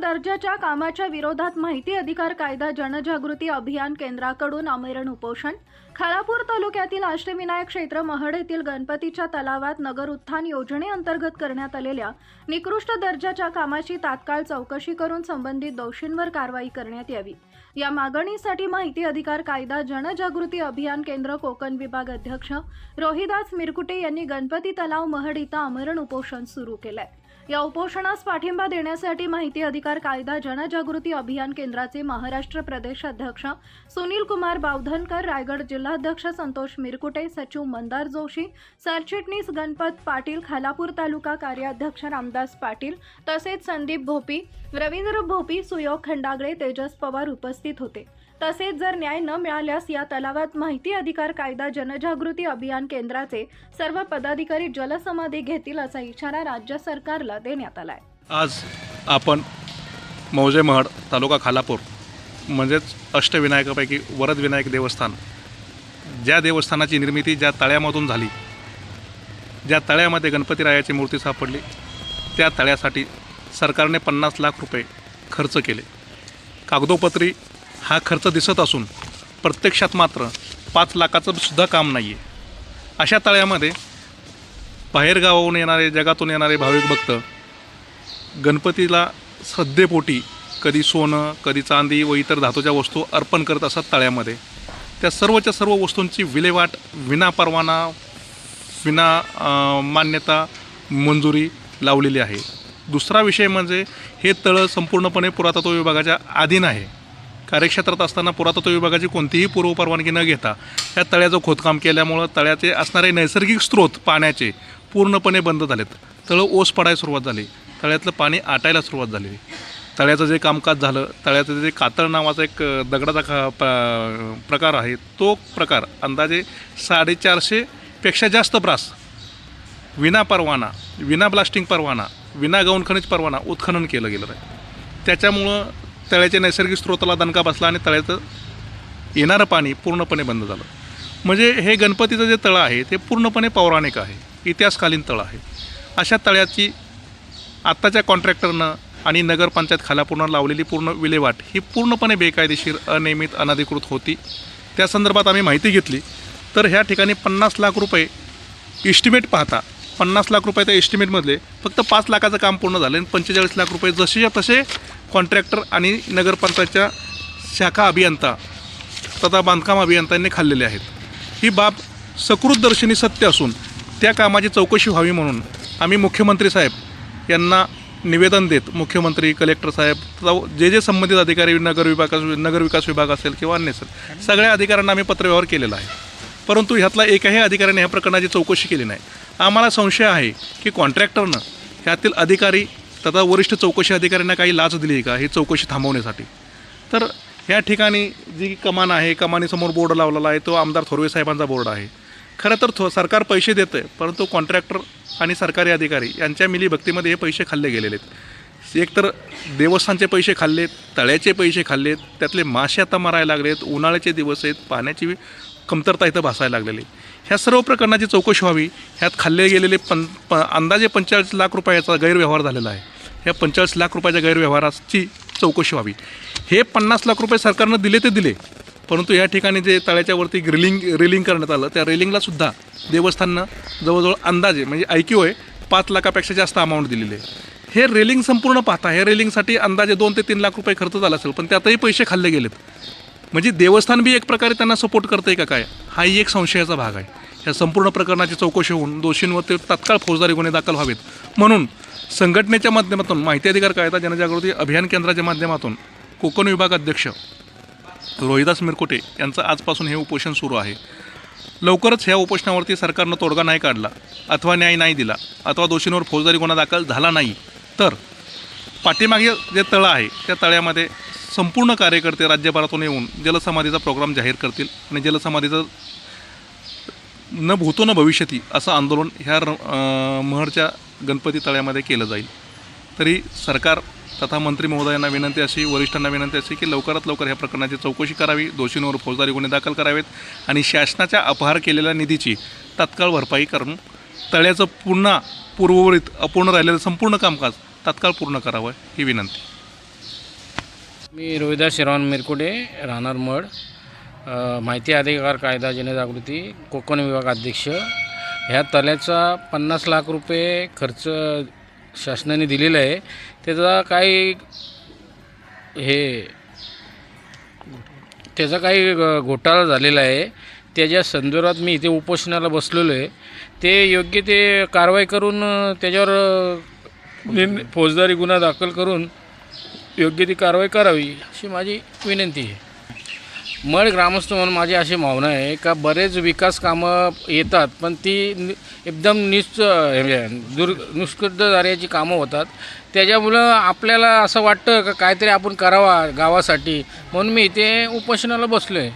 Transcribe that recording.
दर्जाच्या कामाच्या विरोधात माहिती अधिकार कायदा जनजागृती अभियान केंद्राकडून आमरण उपोषण. खालापूर तालुक्यातील अष्टविनायक क्षेत्र महड येथील गणपतीच्या तलावात नगर उत्थान योजनेअंतर्गत करण्यात आलेल्या निकृष्ट दर्जाच्या कामाची तात्काळ चौकशी करून संबंधित दोषींवर कारवाई करण्यात यावी. या मागणीसाठी माहिती अधिकार कायदा जनजागृती अभियान केंद्र कोकण विभाग अध्यक्ष रोहिदास मिरकुटे यांनी गणपती तलाव महड इथं आमरण उपोषण सुरू केलंय. या उपोषणास पाठिंबा देण्यासाठी माहिती अधिकार कायदा जनजागृती अभियान केंद्राचे महाराष्ट्र प्रदेश अध्यक्ष सुनील कुमार बावधनकर रायगड जिल्हाध्यक्ष संतोष मिरकुटे सचिव मंदार जोशी सरचिटणीस गणपत पाटील खालापूर तालुका कार्याध्यक्ष रामदास पाटील तसेच संदीप भोपी रवींद्र भोपी सुयोग खंडागळे तेजस पवार उपस्थित होते. तसेच जर न्याय न मिळाल्यास या तलावात माहिती अधिकार कायदा जनजागृती अभियान केंद्राचे सर्व पदाधिकारी जलसमाधी घेतील असा इशारा राज्य सरकारला देण्यात आलाय. आज आपण मौजे महड तालुका खालापूर म्हणजेच अष्टविनायकापैकी वरद विनायक देवस्थान ज्या देवस्थानाची निर्मिती ज्या तळ्यामधून झाली ज्या तळ्यामध्ये गणपतीरायाची मूर्ती सापडली त्या तळ्यासाठी सरकारने पन्नास लाख रुपये खर्च केले. कागदोपत्री हा खर्च दिसत असून प्रत्यक्षात मात्र पाच लाखाचं सुद्धा काम नाही आहे अशा तळ्यामध्ये बाहेरगावाहून येणारे जगातून येणारे भाविक भक्त गणपतीला सद्यपोटी कधी सोनं कधी चांदी व इतर धातूच्या वस्तू अर्पण करत असतात तळ्यामध्ये. त्या सर्वच्या सर्व वस्तूंची विल्हेवाट विना परवाना विना मान्यता मंजुरी लावलेली आहे. दुसरा विषय म्हणजे हे तळं संपूर्णपणे पुरातत्व विभागाच्या अधीन आहे. कार्यक्षेत्रात असताना पुरातत्व विभागाची कोणतीही पूर्वपरवानगी न घेता या तळ्याचं खोदकाम केल्यामुळं तळ्याचे असणारे नैसर्गिक स्रोत पाण्याचे पूर्णपणे बंद झालेत. तळं ओस पडायला सुरुवात झाली. तळ्यातलं पाणी आटायला सुरुवात झाली. तळ्याचं जे कामकाज झालं तळ्याचं जे कातळ नावाचा एक दगडाचा खा प- प्रकार आहे तो प्रकार अंदाजे साडेचारशेपेक्षा जास्त ब्रास विना परवाना विना ब्लास्टिंग परवाना विना गौण खनिज परवाना उत्खनन केलं गेलं आहे. त्याच्यामुळं तळ्याच्या नैसर्गिक स्रोताला दणका बसला आणि तळ्याचं येणारं पाणी पूर्णपणे बंद झालं. म्हणजे हे गणपतीचं जे तळं आहे ते पूर्णपणे पौराणिक आहे. इतिहासकालीन तळं आहे. अशा तळ्याची आत्ताच्या कॉन्ट्रॅक्टरनं आणि नगरपंचायत खालापूर्ण लावलेली पूर्ण विल्हेवाट ही पूर्णपणे बेकायदेशीर अनियमित अनधिकृत होती. त्या संदर्भात आम्ही माहिती घेतली. तर ह्या ठिकाणी पन्नास लाख रुपये इस्टिमेट पाहता पन्नास लाख रुपये त्या एस्टिमेटमधले फक्त पाच लाखाचं काम पूर्ण झालं आणि पंचेचाळीस लाख रुपये जसेच्या तसे कॉन्ट्रॅक्टर आणि नगरपंचायतच्या शाखा अभियंता तथा बांधकाम अभियंत्यांनी खाल्लेले आहेत. ही बाब सकृतदर्शनी सत्य असून त्या कामाची चौकशी व्हावी म्हणून आम्ही मुख्यमंत्री साहेब यांना निवेदन देत मुख्यमंत्री कलेक्टर साहेब तथा जे जे संबंधित अधिकारी नगर विभाग नगर विकास विभाग असेल किंवा अन्य असेल सगळ्या अधिकाऱ्यांना आम्ही पत्रव्यवहार केलेला आहे. परंतु ह्यातला एकाही अधिकाऱ्याने ह्या प्रकरणाची चौकशी केली नाही. आम्हाला संशय आहे की कॉन्ट्रॅक्टरनं ह्यातील अधिकारी तथा वरिष्ठ चौकशी अधिकाऱ्यांना काही लाच दिली का ही चौकशी थांबवण्यासाठी? तर ह्या ठिकाणी जी कमान आहे कमानीसमोर बोर्ड लावलेला आहे तो आमदार थोरवे साहेबांचा बोर्ड आहे. खरं तर थो सरकार पैसे देतं आहे परंतु कॉन्ट्रॅक्टर आणि सरकारी अधिकारी यांच्या मिलीभक्तीमध्ये हे पैसे खाल्ले गेलेले आहेत. एकतर देवस्थानचे पैसे खाल्लेत तळ्याचे पैसे खाल्लेत त्यातले मासे आता मारायला लागलेत उन्हाळ्याचे दिवस आहेत पाण्याची कमतरता इथं भासायला लागलेली ह्या सर्व प्रकरणाची चौकशी व्हावी. ह्यात खाल्ले गेलेले पं प अंदाजे पंचेचाळीस लाख रुपयाचा गैरव्यवहार झालेला आहे. ह्या पंचेचाळीस लाख रुपयाच्या गैरव्यवहाराची चौकशी व्हावी. हे पन्नास लाख रुपये सरकारनं दिले ते दिले. परंतु या ठिकाणी जे तळ्याच्यावरती रिलिंग ग्रिलिंग रेलिंग करण्यात आलं त्या रेलिंगलासुद्धा देवस्थाननं जवळजवळ अंदाजे म्हणजे ऐक्यू आहे पाच लाखापेक्षा जास्त अमाऊंट दिलेली. आहे हे रेलिंग संपूर्ण पाहता हे रेलिंगसाठी अंदाजे दोन ते तीन लाख रुपये खर्च झाला असेल पण त्यातही पैसे खाल्ले गेलेत. म्हणजे देवस्थान बी एक प्रकारे त्यांना सपोर्ट करते का काय? हाही एक संशयाचा भाग आहे. या संपूर्ण प्रकरणाची चौकशी होऊन दोषींवर ते तात्काळ फौजदारी गुन्हे दाखल व्हावेत. म्हणून संघटनेच्या माध्यमातून माहिती अधिकार कायदा जनजागृती अभियान केंद्राच्या माध्यमातून कोकण विभाग अध्यक्ष रोहिदास मिरकुटे यांचं आजपासून हे उपोषण सुरू आहे. लवकरच ह्या उपोषणावरती सरकारनं तोडगा नाही काढला अथवा न्याय नाही दिला अथवा दोषींवर फौजदारी गुन्हा दाखल झाला नाही तर पाठीमागे जे तळं आहे त्या तळ्यामध्ये संपूर्ण कार्यकर्ते राज्यभरातून येऊन जलसमाधीचा प्रोग्राम जाहीर करतील आणि जलसमाधीचं न भूतो न भविष्यती असं आंदोलन ह्या र महडच्या गणपती तळ्यामध्ये केलं जाईल. तरी सरकार तथा मंत्री महोदयांना विनंती अशी वरिष्ठांना विनंती अशी की लवकरात लवकर ह्या प्रकरणाची चौकशी करावी दोषींवर फौजदारी गुन्हे दाखल करावेत आणि शासनाच्या अपहार केलेल्या निधीची तात्काळ भरपाई करून तळ्याचं पुन्हा पूर्ववरित अपूर्ण राहिलेलं संपूर्ण कामकाज तात्काळ पूर्ण करावं ही विनंती. मी रोहिदास श्रवण मिरकुडे राहणार मड. माहिती अधिकार कायदा जनजागृती कोकण विभाग अध्यक्ष. ह्या तल्याचा पन्नास लाख रुपये खर्च शासनाने दिलेला आहे. त्याचा काही हे त्याचा काही घोटाळा झालेला आहे. त्याच्या संदर्भात मी इथे उपोषणाला बसलेलो आहे. ते योग्य ते कारवाई करून त्याच्यावर फौजदारी गुन्हा दाखल करून योग्य ती कारवाई करावी अशी माझी विनंती आहे. मळ ग्रामस्थ म्हणून माझी अशी भावना आहे का बरेच विकास कामं येतात पण ती एकदम निश्च म्हणजे दुर् दुर निष्कृत दर्जाची कामं होतात. त्याच्यामुळं आपल्याला असं वाटतं का काहीतरी आपण करावा गावासाठी. म्हणून मी इथे उपोषणाला बसलो आहे